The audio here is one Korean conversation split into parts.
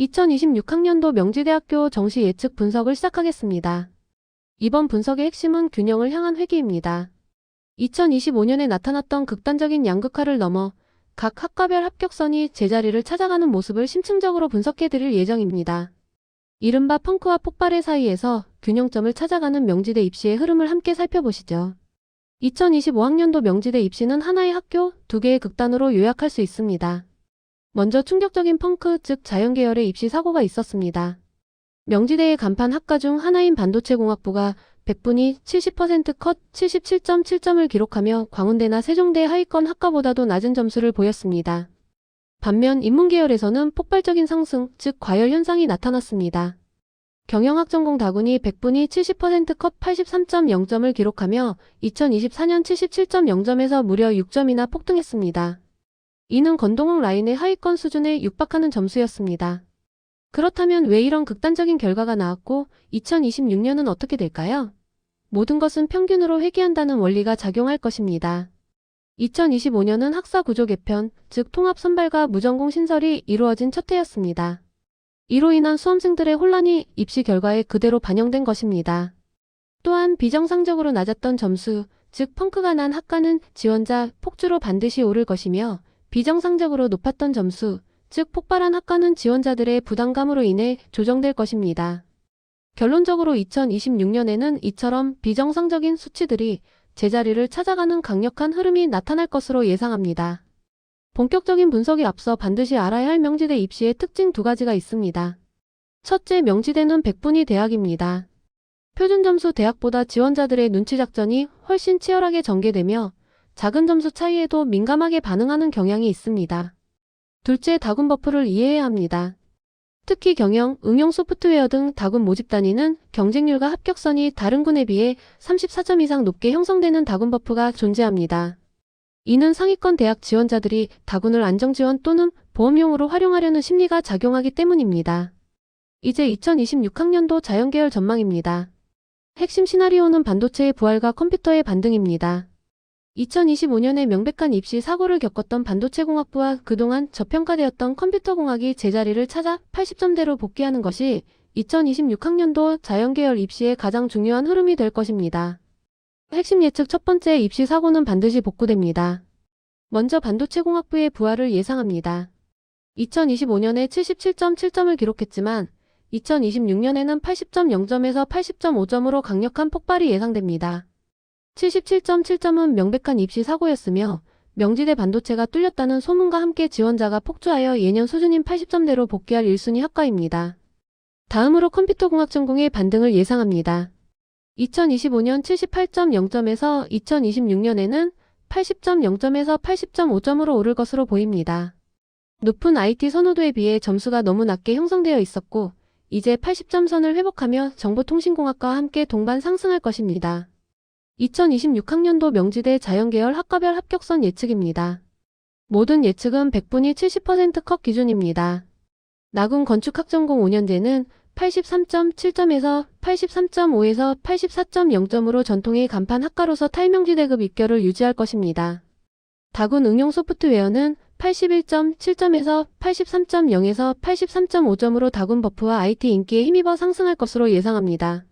2026학년도 명지대학교 정시 예측 분석을 시작하겠습니다. 이번 분석의 핵심은 균형을 향한 회귀입니다. 2025년에 나타났던 극단적인 양극화를 넘어 각 학과별 합격선이 제자리를 찾아가는 모습을 심층적으로 분석해드릴 예정입니다. 이른바 펑크와 폭발의 사이에서 균형점을 찾아가는 명지대 입시의 흐름을 함께 살펴보시죠. 2025학년도 명지대 입시는 하나의 학교, 두 개의 극단으로 요약할 수 있습니다. 먼저 충격적인 펑크, 즉 자연 계열의 입시 사고가 있었습니다. 명지대의 간판 학과 중 하나인 반도체공학부가 100분이 70%컷 77.7점을 기록하며 광운대나 세종대 하위권 학과보다도 낮은 점수를 보였습니다. 반면 인문계열에서는 폭발적인 상승, 즉 과열 현상이 나타났습니다. 경영학 전공 다군이 100분이 70%컷 83.0점을 기록하며 2024년 77.0점에서 무려 6점이나 폭등했습니다. 이는 건동욱 라인의 하위권 수준에 육박하는 점수였습니다. 그렇다면 왜 이런 극단적인 결과가 나왔고 2026년은 어떻게 될까요? 모든 것은 평균으로 회귀한다는 원리가 작용할 것입니다. 2025년은 학사 구조 개편, 즉 통합 선발과 무전공 신설이 이루어진 첫 해였습니다. 이로 인한 수험생들의 혼란이 입시 결과에 그대로 반영된 것입니다. 또한 비정상적으로 낮았던 점수, 즉 펑크가 난 학과는 지원자 폭주로 반드시 오를 것이며 비정상적으로 높았던 점수, 즉 폭발한 학과는 지원자들의 부담감으로 인해 조정될 것입니다. 결론적으로 2026년에는 이처럼 비정상적인 수치들이 제자리를 찾아가는 강력한 흐름이 나타날 것으로 예상합니다. 본격적인 분석에 앞서 반드시 알아야 할 명지대 입시의 특징 두 가지가 있습니다. 첫째, 명지대는 100분위 대학입니다. 표준 점수 대학보다 지원자들의 눈치 작전이 훨씬 치열하게 전개되며 작은 점수 차이에도 민감하게 반응하는 경향이 있습니다. 둘째, 다군 버프를 이해해야 합니다. 특히 경영, 응용 소프트웨어 등 다군 모집 단위는 경쟁률과 합격선이 다른 군에 비해 34점 이상 높게 형성되는 다군 버프가 존재합니다. 이는 상위권 대학 지원자들이 다군을 안정지원 또는 보험용으로 활용하려는 심리가 작용하기 때문입니다. 이제 2026학년도 자연계열 전망입니다. 핵심 시나리오는 반도체의 부활과 컴퓨터의 반등입니다. 2025년에 명백한 입시 사고를 겪었던 반도체공학부와 그동안 저평가되었던 컴퓨터공학이 제자리를 찾아 80점대로 복귀하는 것이 2026학년도 자연계열 입시의 가장 중요한 흐름이 될 것입니다. 핵심 예측 첫 번째 입시 사고는 반드시 복구됩니다. 먼저 반도체공학부의 부활을 예상합니다. 2025년에 77.7점을 기록했지만 2026년에는 80.0점에서 80.5점으로 강력한 폭발이 예상됩니다. 77.7점은 명백한 입시 사고였으며 명지대 반도체가 뚫렸다는 소문과 함께 지원자가 폭주하여 예년 수준인 80점대로 복귀할 1순위 학과입니다. 다음으로 컴퓨터공학 전공의 반등을 예상합니다. 2025년 78.0점에서 2026년에는 80.0점에서 80.5점으로 오를 것으로 보입니다. 높은 IT 선호도에 비해 점수가 너무 낮게 형성되어 있었고 이제 80점 선을 회복하며 정보통신공학과와 함께 동반 상승할 것입니다. 2026학년도 명지대 자연계열 학과별 합격선 예측입니다. 모든 예측은 100분이 70%컷 기준입니다. 나군 건축학전공 5년제는 83.7점에서 83.5에서 84.0점으로 전통의 간판 학과로서 탈명지대급 입결을 유지할 것입니다. 다군 응용 소프트웨어는 81.7점에서 83.0에서 83.5점으로 다군 버프와 IT 인기에 힘입어 상승할 것으로 예상합니다.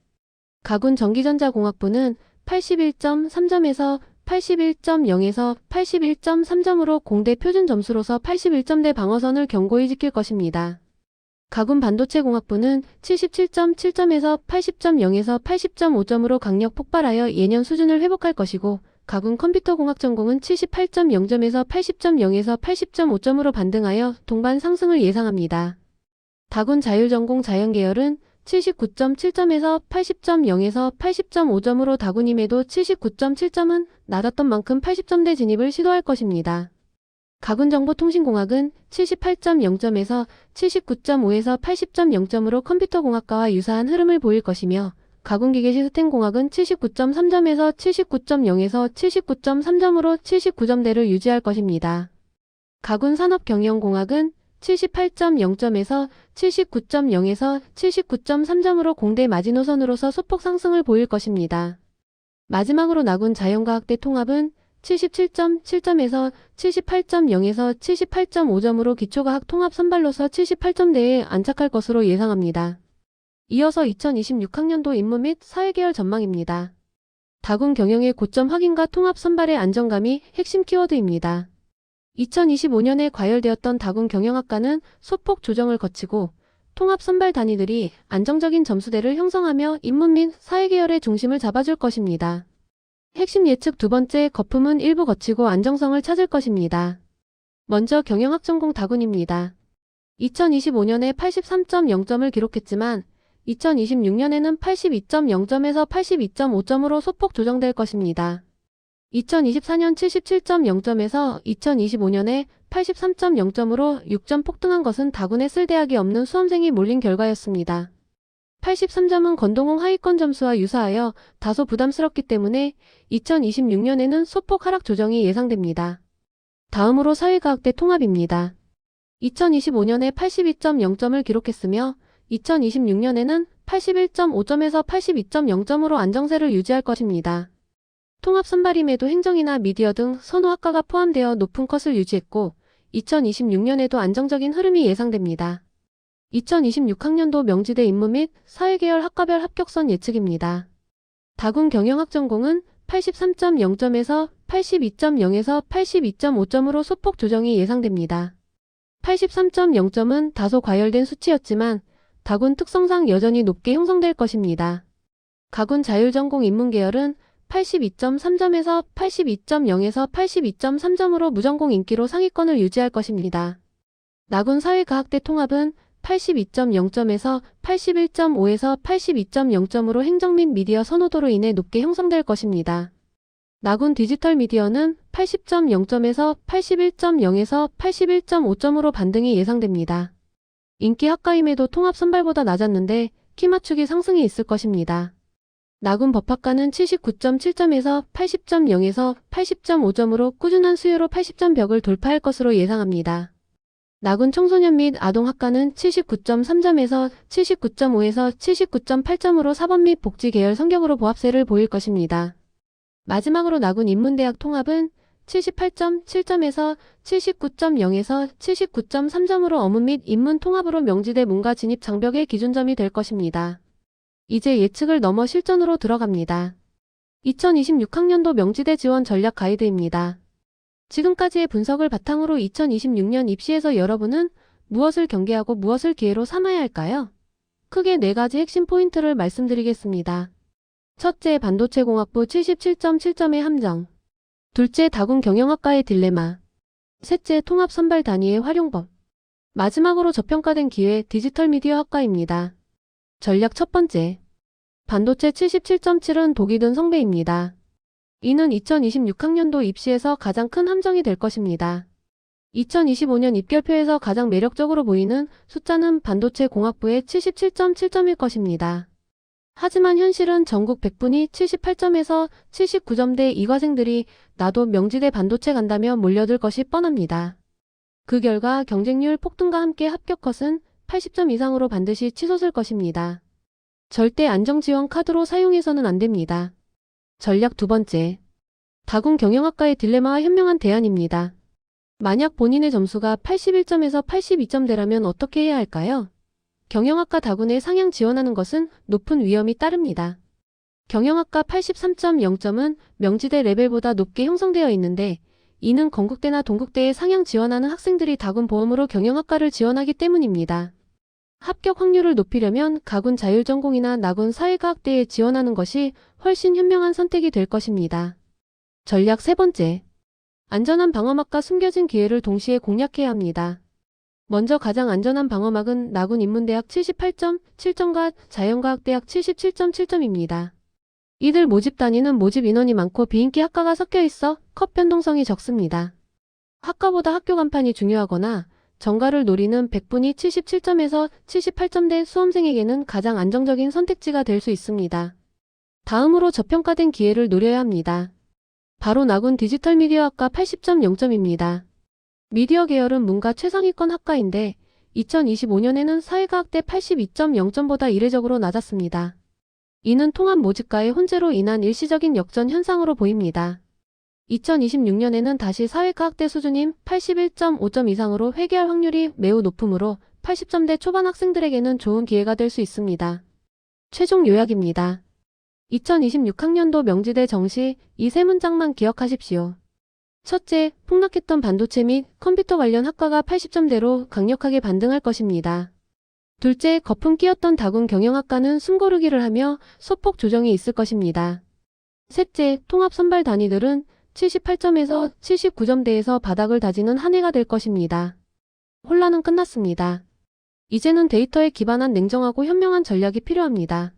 가군 전기전자공학부는 81.3점에서 81.0에서 81.3점으로 공대 표준 점수로서 81점 대 방어선을 견고히 지킬 것입니다. 가군 반도체공학부는 77.7점에서 80.0에서 80.5점으로 강력 폭발하여 예년 수준을 회복할 것이고 가군 컴퓨터공학 전공은 78.0점에서 80.0에서 80.5점으로 반등하여 동반 상승을 예상합니다. 다군 자율전공 자연계열은 79.7점에서 80.0에서 80.5점으로 다군임에도 79.7점은 낮았던 만큼 80점대 진입을 시도할 것입니다. 가군정보통신공학은 78.0점에서 79.5에서 80.0점으로 컴퓨터공학과와 유사한 흐름을 보일 것이며 가군기계 시스템공학은 79.3점에서 79.0에서 79.3점으로 79점대를 유지할 것입니다. 가군산업경영공학은 78.0점에서 79.0에서 79.3점으로 공대 마지노선으로서 소폭 상승을 보일 것입니다. 마지막으로 나군 자연과학대 통합은 77.7점에서 78.0에서 78.5점으로 기초과학 통합 선발로서 78점대에 안착할 것으로 예상합니다. 이어서 2026학년도 인문 및 사회계열 전망입니다. 다군 경영의 고점 확인과 통합 선발의 안정감이 핵심 키워드입니다. 2025년에 과열되었던 다군 경영학과는 소폭 조정을 거치고 통합 선발 단위들이 안정적인 점수대를 형성하며 인문 및 사회계열의 중심을 잡아줄 것입니다. 핵심 예측 두 번째 거품은 일부 거치고 안정성을 찾을 것입니다. 먼저 경영학 전공 다군입니다. 2025년에 83.0점을 기록했지만 2026년에는 82.0점에서 82.5점으로 소폭 조정될 것입니다. 2024년 77.0점에서 2025년에 83.0점으로 6점 폭등한 것은 다군에 쓸 대학이 없는 수험생이 몰린 결과였습니다. 83점은 건동홍 하위권 점수와 유사하여 다소 부담스럽기 때문에 2026년에는 소폭 하락 조정이 예상됩니다. 다음으로 사회과학대 통합입니다. 2025년에 82.0점을 기록했으며 2026년에는 81.5점에서 82.0점으로 안정세를 유지할 것입니다. 통합 선발임에도 행정이나 미디어 등 선호 학과가 포함되어 높은 컷을 유지했고 2026년에도 안정적인 흐름이 예상됩니다. 2026학년도 명지대 인문 및 사회계열 학과별 합격선 예측입니다. 다군 경영학 전공은 83.0점에서 82.0에서 82.5점으로 소폭 조정이 예상됩니다. 83.0점은 다소 과열된 수치였지만 다군 특성상 여전히 높게 형성될 것입니다. 가군 자율전공 인문계열은 82.3점에서 82.0에서 82.3점으로 무전공 인기로 상위권을 유지할 것입니다. 나군 사회과학대 통합은 82.0점에서 81.5에서 82.0점으로 행정 및 미디어 선호도로 인해 높게 형성될 것입니다. 나군 디지털 미디어는 80.0점에서 81.0에서 81.5점으로 반등이 예상됩니다. 인기 학과임에도 통합 선발보다 낮았는데 키 맞추기 상승이 있을 것입니다. 나군 법학과는 79.7점에서 80.0에서 80.5점으로 꾸준한 수요로 80점 벽을 돌파할 것으로 예상합니다. 나군 청소년 및 아동학과는 79.3점에서 79.5에서 79.8점으로 사법 및 복지 계열 성격으로 보합세를 보일 것입니다. 마지막으로 나군 인문대학 통합은 78.7점에서 79.0에서 79.3점으로 어문 및 인문 통합으로 명지대 문과 진입 장벽의 기준점이 될 것입니다. 이제 예측을 넘어 실전으로 들어갑니다. 2026학년도 명지대 지원 전략 가이드입니다. 지금까지의 분석을 바탕으로 2026년 입시에서 여러분은 무엇을 경계하고 무엇을 기회로 삼아야 할까요? 크게 네 가지 핵심 포인트를 말씀드리겠습니다. 첫째, 반도체 공학부 77.7점의 함정. 둘째, 다군 경영학과의 딜레마. 셋째, 통합 선발 단위의 활용법. 마지막으로 저평가된 기회 디지털 미디어 학과입니다. 전략 첫 번째. 반도체 77.7은 독이 든 성배입니다. 이는 2026학년도 입시에서 가장 큰 함정이 될 것입니다. 2025년 입결표에서 가장 매력적으로 보이는 숫자는 반도체 공학부의 77.7점일 것입니다. 하지만 현실은 전국 100분이 78점에서 79점대 이과생들이 나도 명지대 반도체 간다며 몰려들 것이 뻔합니다. 그 결과 경쟁률 폭등과 함께 합격 컷은 80점 이상으로 반드시 치솟을 것입니다. 절대 안정지원 카드로 사용해서는 안 됩니다. 전략 두 번째. 다군 경영학과의 딜레마와 현명한 대안입니다. 만약 본인의 점수가 81점에서 82점대라면 어떻게 해야 할까요? 경영학과 다군에 상향 지원하는 것은 높은 위험이 따릅니다. 경영학과 83.0점은 명지대 레벨보다 높게 형성되어 있는데 이는 건국대나 동국대에 상향 지원하는 학생들이 다군 보험으로 경영학과를 지원하기 때문입니다. 합격 확률을 높이려면 가군 자율전공이나 나군 사회과학대에 지원하는 것이 훨씬 현명한 선택이 될 것입니다. 전략 세 번째. 안전한 방어막과 숨겨진 기회를 동시에 공략해야 합니다. 먼저 가장 안전한 방어막은 나군 인문대학 78.7점과 자연과학대학 77.7점입니다. 이들 모집 단위는 모집 인원이 많고 비인기 학과가 섞여 있어 컷 변동성이 적습니다. 학과보다 학교 간판이 중요하거나 정가를 노리는 100분이 77점에서 78점대 수험생에게는 가장 안정적인 선택지가 될 수 있습니다. 다음으로 저평가된 기회를 노려야 합니다. 바로 나군 디지털 미디어학과 80.0점입니다. 미디어 계열은 문과 최상위권 학과인데 2025년에는 사회과학대 82.0점보다 이례적으로 낮았습니다. 이는 통합 모집과의 혼재로 인한 일시적인 역전 현상으로 보입니다. 2026년에는 다시 사회과학대 수준인 81.5점 이상으로 회계할 확률이 매우 높으므로 80점대 초반 학생들에게는 좋은 기회가 될 수 있습니다. 최종 요약입니다. 2026학년도 명지대 정시 이 세 문장만 기억하십시오. 첫째, 폭락했던 반도체 및 컴퓨터 관련 학과가 80점대로 강력하게 반등할 것입니다. 둘째, 거품 끼었던 다군 경영학과는 숨고르기를 하며 소폭 조정이 있을 것입니다. 셋째, 통합 선발 단위들은 78점에서 79점대에서 바닥을 다지는 한 해가 될 것입니다. 혼란은 끝났습니다. 이제는 데이터에 기반한 냉정하고 현명한 전략이 필요합니다.